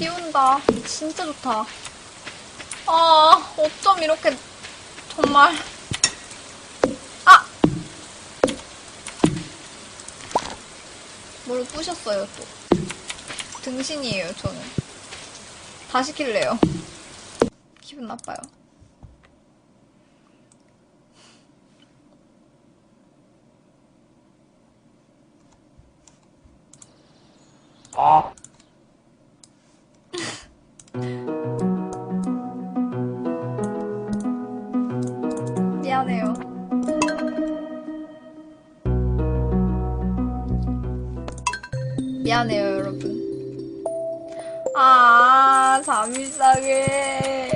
비 온다. 진짜 좋다. 아, 어쩜 이렇게, 정말. 아! 뭘 부셨어요, 또. 등신이에요, 저는. 다시 킬래요. 기분 나빠요. 미안해요. 미안해요, 여러분. 아, 잠이상해.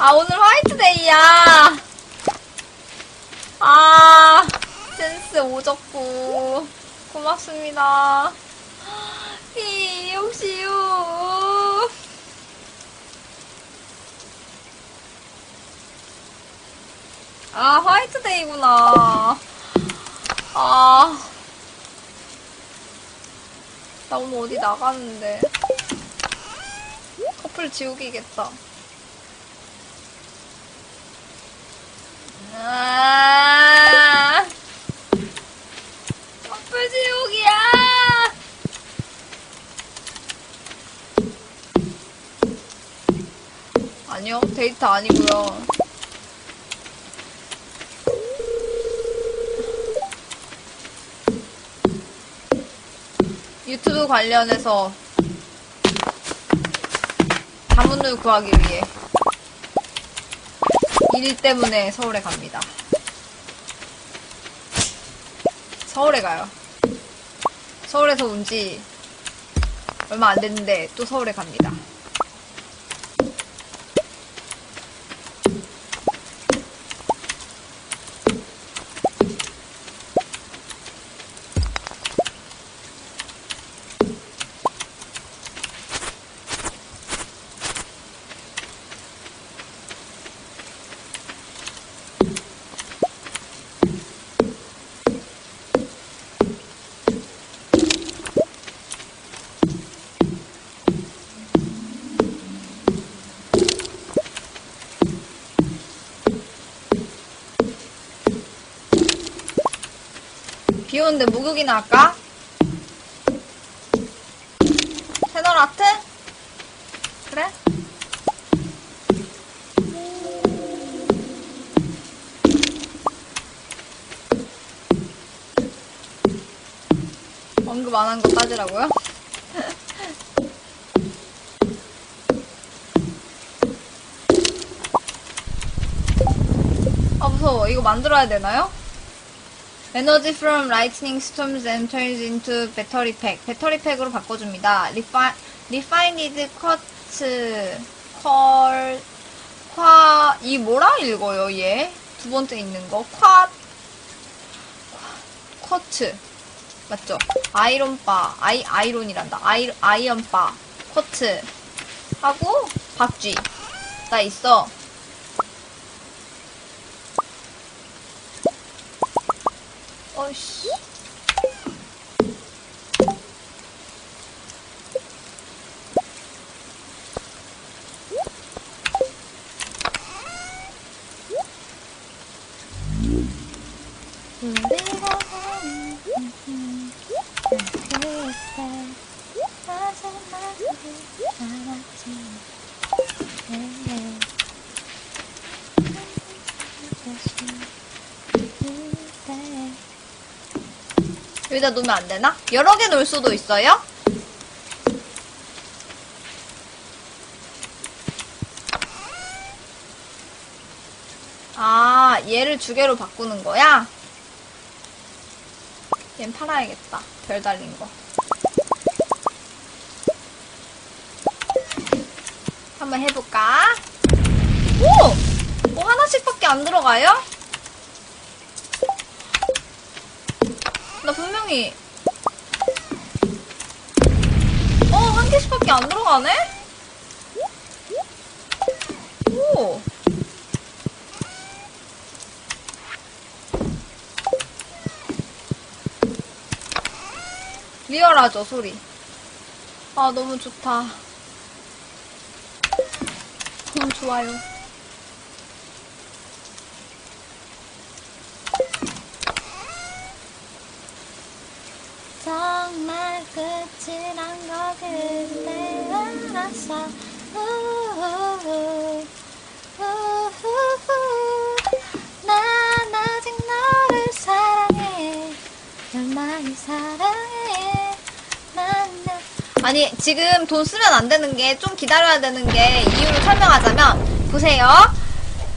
아, 오늘 화이트데이야. 아, 센스 오졌고. 고맙습니다. 이, 역시 유. 아, 화이트데이구나. 아. 나 오늘 어디 나가는데. 커플 지우기겠다. 아. 커플 지우기야! 아니요, 데이트 아니고요. 유튜브 관련해서 자문을 구하기 위해 일 때문에 서울에 갑니다. 서울에 가요. 서울에서 온 지 얼마 안 됐는데 또 서울에 갑니다. 비 오는데 목욕이나 할까? 채널 아트? 그래? 언급 안 한 거 따지라고요? 아 무서워 이거 만들어야 되나요? Energy from lightning storms and turns into battery pack. 배터리 팩으로 바꿔줍니다. Refi, refined quartz, 컬, 화, 이 뭐라 읽어요, 얘? 두 번째 있는 거. 쿼, 쿼츠. 맞죠? 아이론바, 아이, 아이론이란다. 아이, 아이언바, 쿼츠. 하고, 박쥐. 나 있어. 그때 마지막으로 알았지 네. 그때 여기다 놓으면 안 되나? 여러 개 놓을 수도 있어요? 아, 얘를 두 개로 바꾸는 거야? 얜 팔아야겠다. 별 달린 거. 한번 해볼까? 오! 뭐 하나씩밖에 안 들어가요? 나 분명히 어, 한 개씩밖에 안 들어가네? 오. 리얼하죠, 소리. 아, 너무 좋다. 너무 좋아요. 정말 끝이란 걸 아니, 지금 돈 쓰면 안 되는 게, 좀 기다려야 되는 게, 이유를 설명하자면, 보세요.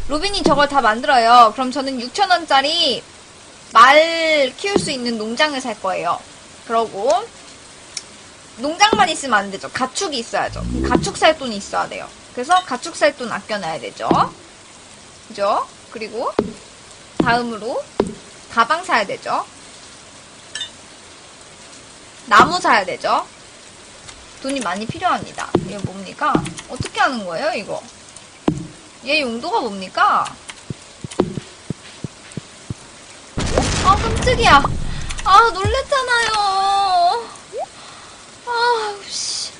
로빈이 저걸 다 만들어요. 그럼 저는 6,000원짜리 말 키울 수 있는 농장을 살 거예요. 그러고, 농장만 있으면 안 되죠. 가축이 있어야죠. 가축 살 돈이 있어야 돼요. 그래서 가축 살 돈 아껴놔야 되죠. 그죠? 그리고, 다음으로, 가방 사야 되죠. 나무 사야 되죠. 돈이 많이 필요합니다. 이거 뭡니까? 어떻게 하는 거예요, 이거? 얘 용도가 뭡니까? 아, 깜짝이야. 아, 놀랬잖아요. 아, 씨.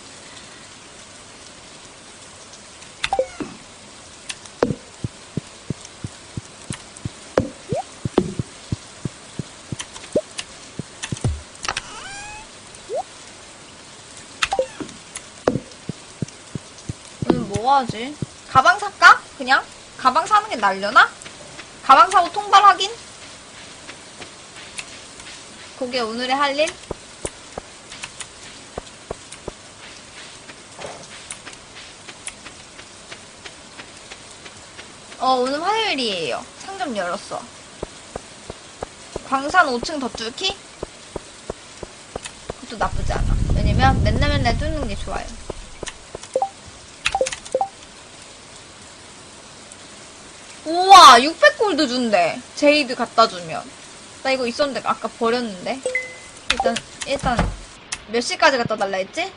오늘 뭐 하지? 가방 살까? 그냥? 가방 사는 게 날려나? 가방 사고 통발 확인? 그게 오늘의 할 일? 어, 오늘 화요일이에요. 상점 열었어. 광산 5층 더 뚫기? 그것도 나쁘지 않아. 왜냐면 맨날 맨날 뚫는 게 좋아요. 우와, 600골드 준대. 제이드 갖다 주면. 나 이거 있었는데 아까 버렸는데. 일단, 일단, 몇 시까지 갖다 달라 했지?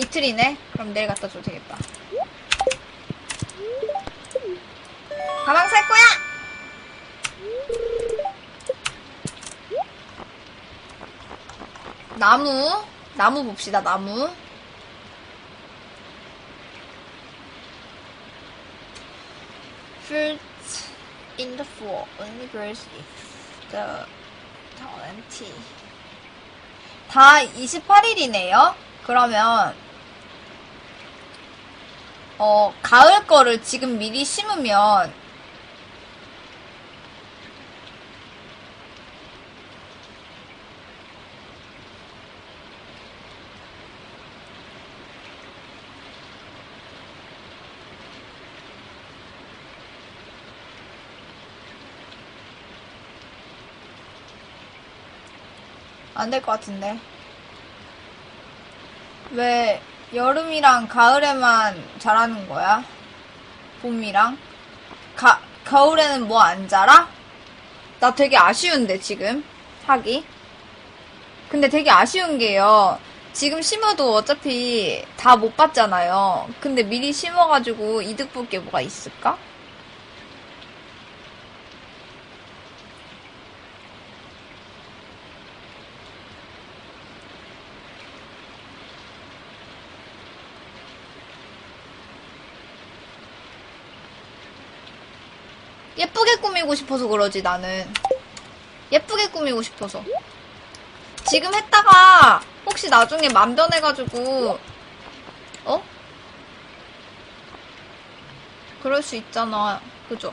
이틀이네? 그럼 내일 갖다 줘도 되겠다. 가방 살 거야! 나무. 나무 봅시다, 나무. fruit in the fall only grows if the talent 다 28일이네요. 그러면 어 가을 거를 지금 미리 심으면 안 될 것 같은데. 왜 여름이랑 가을에만 자라는 거야? 봄이랑? 가, 겨울에는 뭐 안 자라? 나 되게 아쉬운데, 지금. 하기. 근데 되게 아쉬운 게요. 지금 심어도 어차피 다못 받잖아요. 근데 미리 심어가지고 이득 볼 게 뭐가 있을까? 예쁘게 꾸미고 싶어서 그러지, 나는. 예쁘게 꾸미고 싶어서. 지금 했다가, 혹시 나중에 맘 변해가지고, 어? 그럴 수 있잖아. 그죠?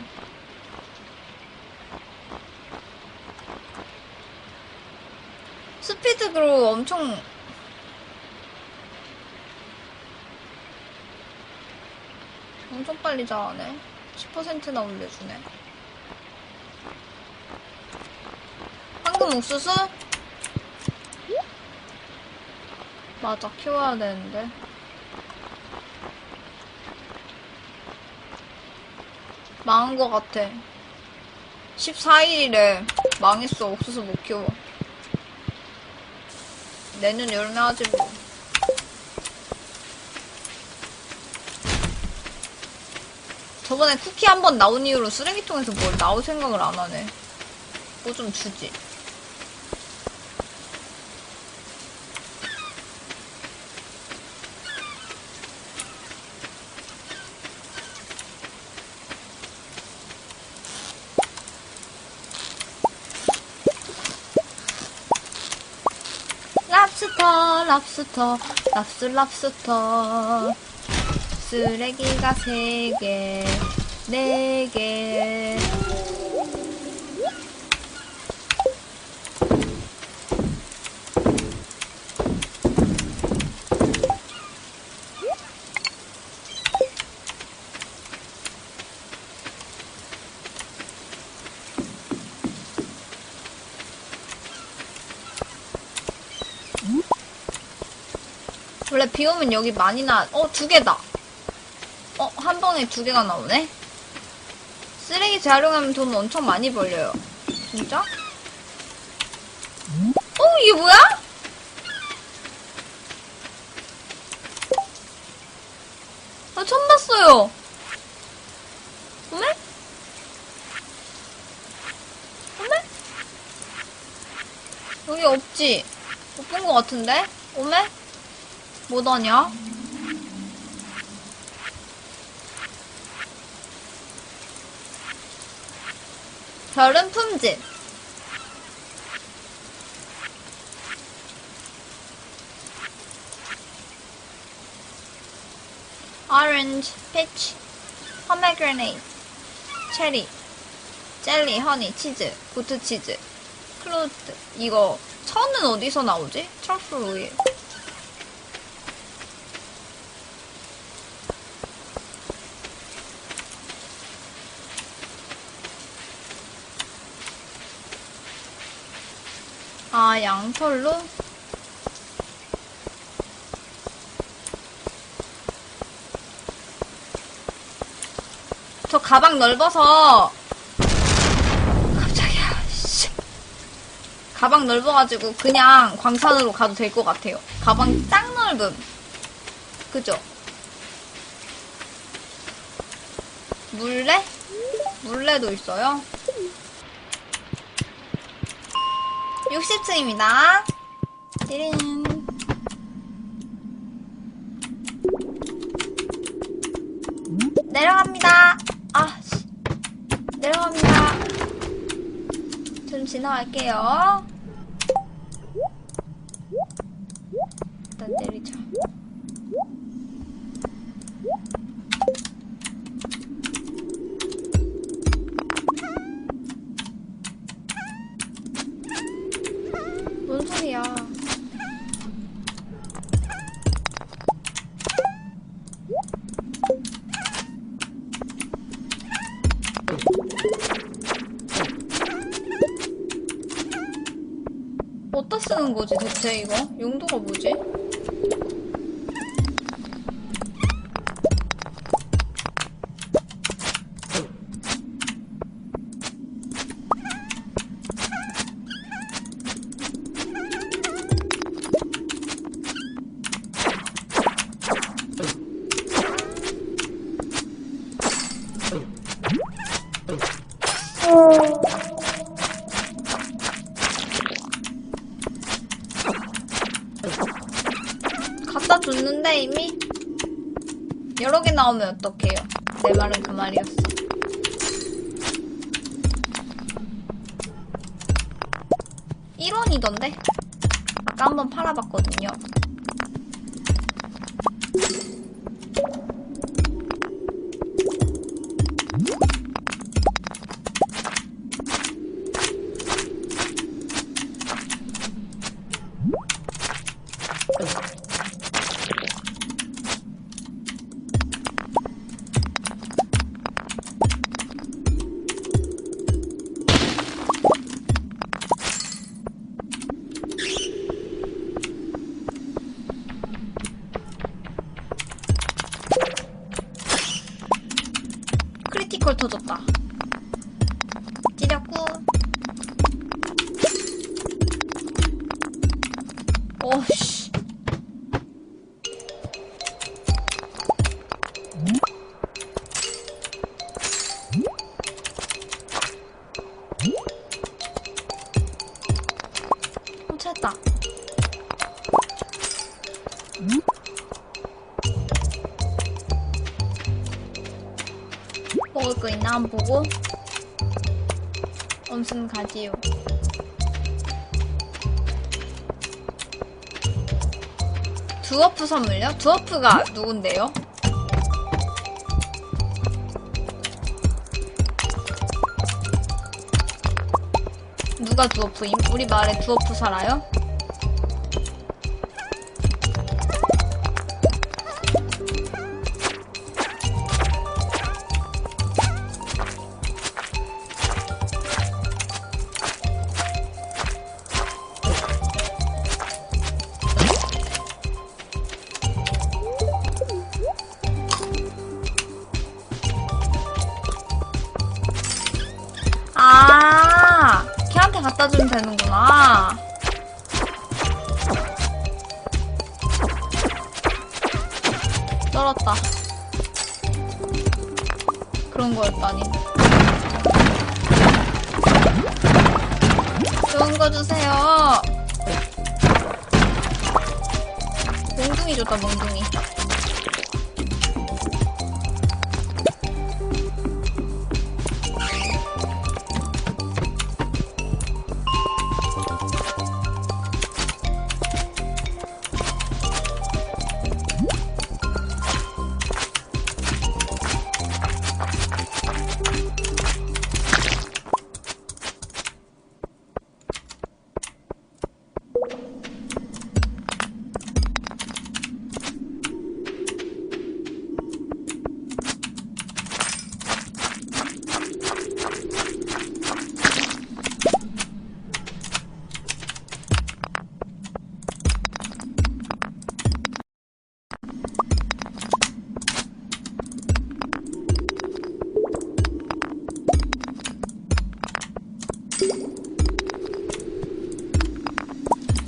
스피드 그로 엄청, 엄청 빨리 자라네. 10%나 올려주네. 황금 옥수수? 맞아, 키워야 되는데. 망한 것 같아. 14일이래. 망했어. 옥수수 못 키워. 내년 여름에 하지 뭐. 저번에 쿠키 한 번 나온 이후로 쓰레기통에서 뭘 나올 생각을 안 하네. 뭐 좀 주지. 랍스터 랍스터 랍스 랍스터 쓰레기가 세 개, 네 개. 원래 비 오면 여기 많이 나, 어, 두 개다. 번에 두 개가 나오네? 쓰레기 재활용하면 돈 엄청 많이 벌려요. 진짜? 어, 이게 뭐야? 아, 처음 봤어요. 어메? 어메? 여기 없지? 못 본 것 같은데? 어메? 뭐더냐? 별은 품질. orange, peach, pomegranate, 체리, 젤리, 허니, 치즈, 고트 치즈, 클로드. 이거 천은 어디서 나오지? 트러플 오일. 아, 양털로? 저 가방 넓어서 갑자기야 씨. 가방 넓어가지고 그냥 광산으로 가도 될 것 같아요 가방 짱 넓음 그죠? 물레? 물레도 있어요 60층입니다. 띠린. 내려갑니다. 아, 씨. 내려갑니다. 좀 지나갈게요. 쓰는 거지 대체 이거? 용도가 뭐지? 갖다 줬는데 이미 여러 개 나오면 어떡해요? 내 말은 그 말이었어. 일원이던데 아까 한번 팔아봤거든요. 터졌다. 보고 엄슨 가지요 두어프 선물요? 두어프가 누군데요? 누가 두어프임? 우리 마을에 두어프 살아요? 갖다 주면 되는구나. 쩔었다. 그런 거였다니. 좋은 거 주세요. 몽둥이 줬다, 몽둥이.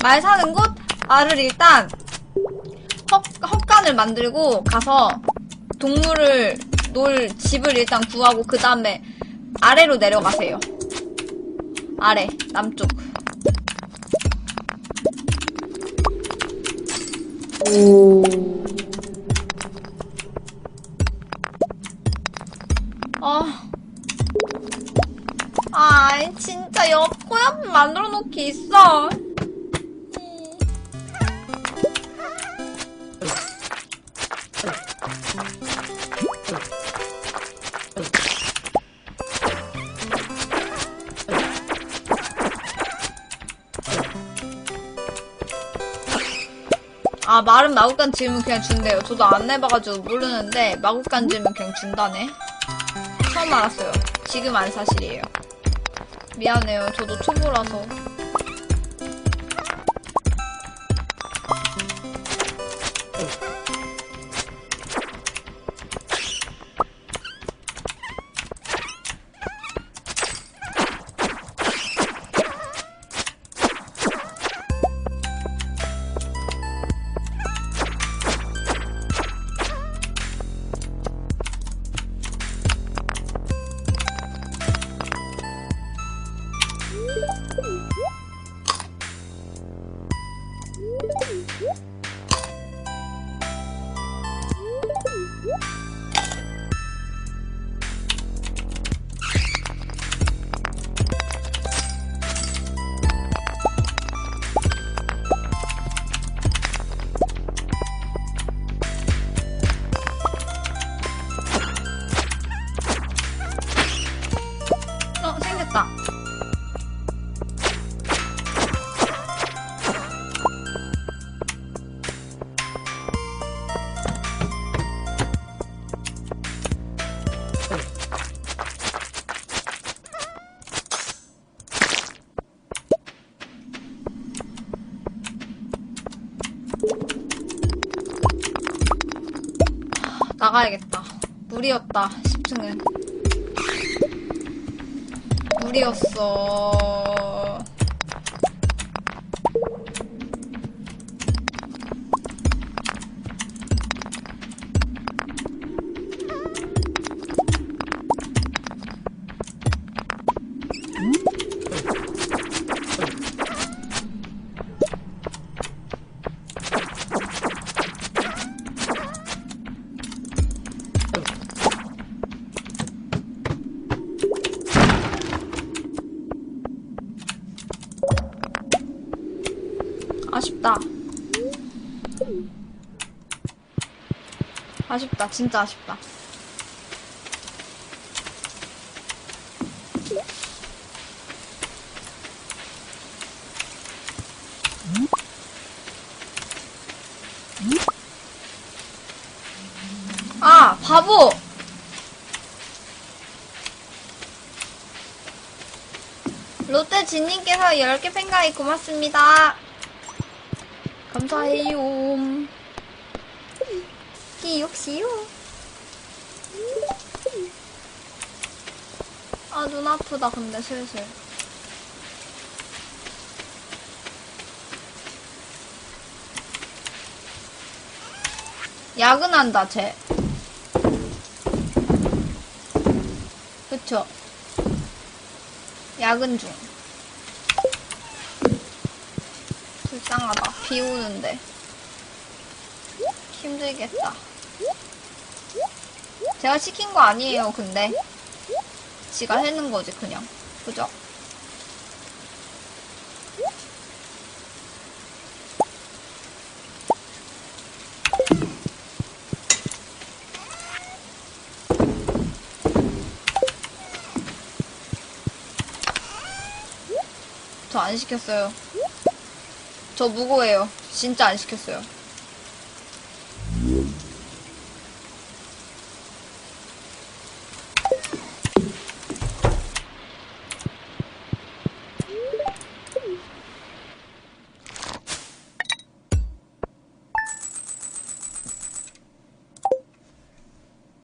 말 사는 곳? 알을 일단 헛, 헛간을 만들고 가서 동물을 놀 집을 일단 구하고 그 다음에 아래로 내려가세요. 아래 남쪽. 아, 아, 진짜 옆 코옆 만들어 놓기 있어. 아, 마른 마구간 지으면 그냥 준대요. 저도 안 해봐가지고 모르는데, 마구간 지으면 그냥 준다네. 처음 알았어요. 지금 안 사실이에요. 미안해요. 저도 초보라서. 나가야겠다. 물이었다, 10층은. 물이었어. 아쉽다. 진짜 아쉽다. 아, 바보! 롯데 진님께서 10개 팬가입 고맙습니다. 감사해요. 기육시요. 아, 눈 아프다, 근데 슬슬. 야근한다, 쟤. 그쵸? 야근 중. 불쌍하다. 비 오는데. 힘들겠다. 제가 시킨 거 아니에요, 근데. 지가 해는 거지, 그냥. 그죠? 저 안 시켰어요. 저 무고해요. 진짜 안 시켰어요. you.